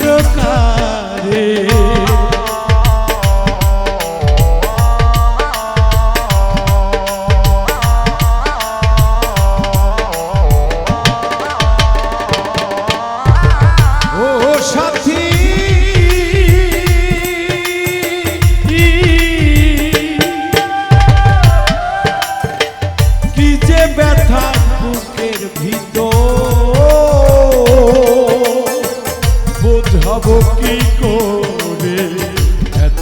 তুমি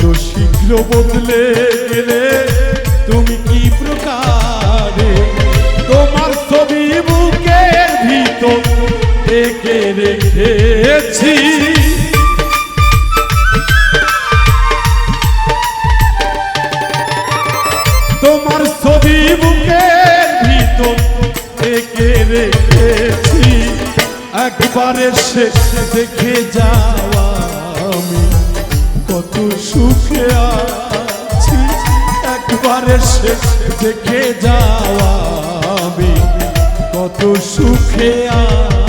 এত শীঘ্র বদলে গেলে তুমি কি প্রকারে? তোমার ছবি বুকের ভিতর একে রেখেছি। তোমার ছবি বুকের ভিতর একে রেখেছি। একবার এসে দেখে যাওয়া আমি। কত সুখে আছি। একবারে শেষ দেখে যাওয়া আমি। কত সুখে আছি।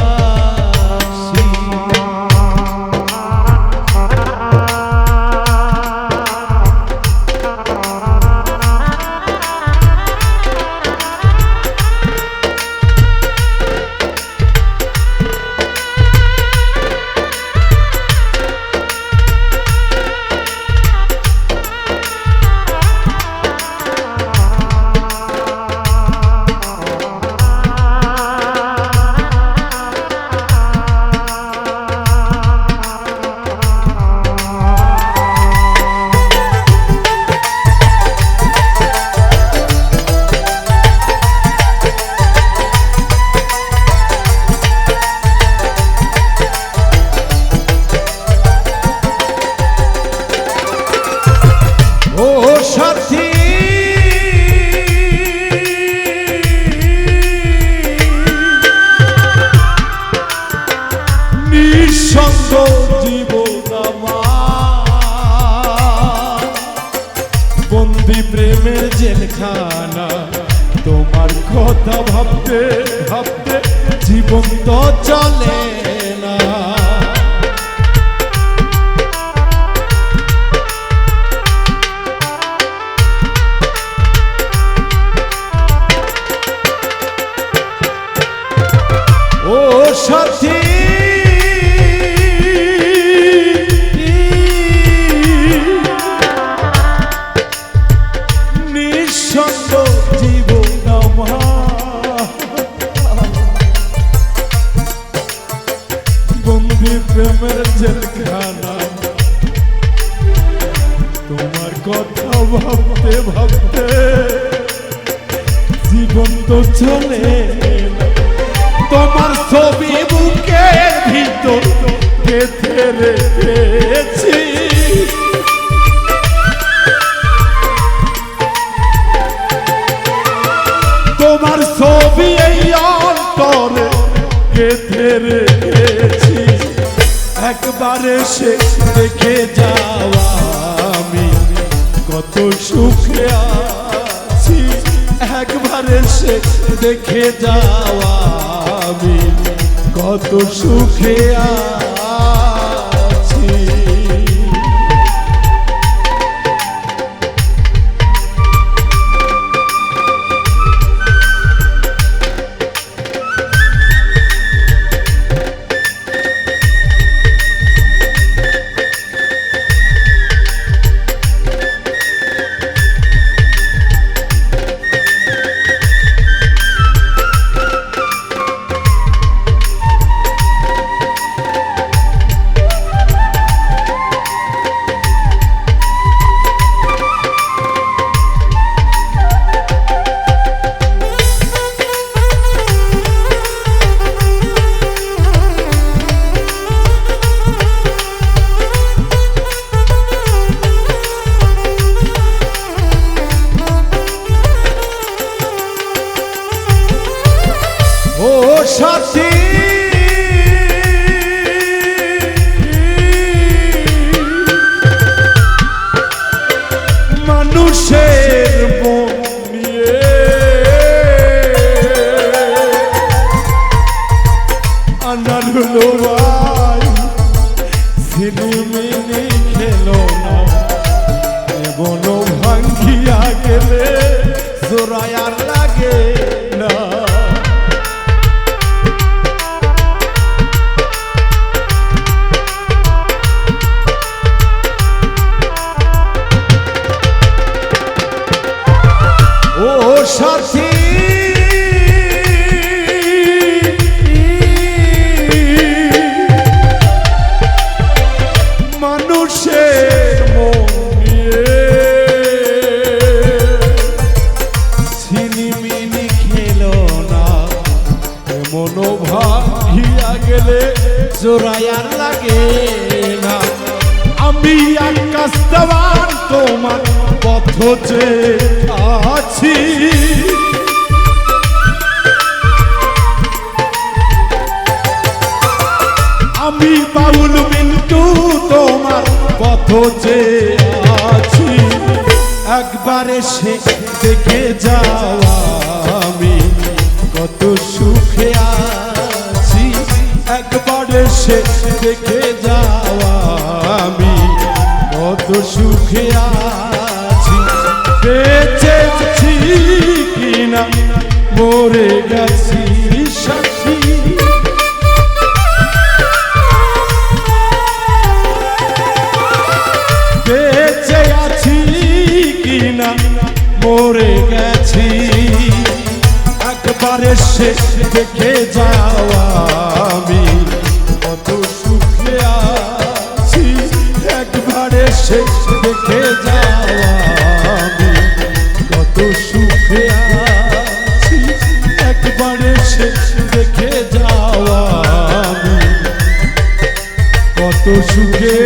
নিঃসঙ্গ জীবন বন্দি প্রেমের জেলখানা তোমার কথা ভাবতে ভাবতে জীবন তো চলে। কথা ভাবতে ভাবতে জীবন তো চলে তোমার ছবি বুকের ভিতর গেথে রেখেছি। তোমার ছবি এই অন্তরে বেঁধে রেখেছি। একবার এসে দেখে যাওয়া কত সুখে আছি একবার এসে দেখে যাওয়া আমি কত সুখে আছি। धुन में তোমার পথ আছি। আমি বাউল মিন্টু, তোমার পথ আছি। একবার এসে দেখে যাওয়া আমি কত সুখে আছি। একবার এসে দেখে যাওয়া কত সুখে আছি। বেঁচে আছি কিনা, মরে গেছি সাক্ষী বেঁচে আছি কিনা, মরে গেছি। একবার এসে দেখে যাওয়া এসে দেখে যাওয়া আমি। কত সুখে আছি একবার এসে দেখে যাওয়া আমি। কত সুখে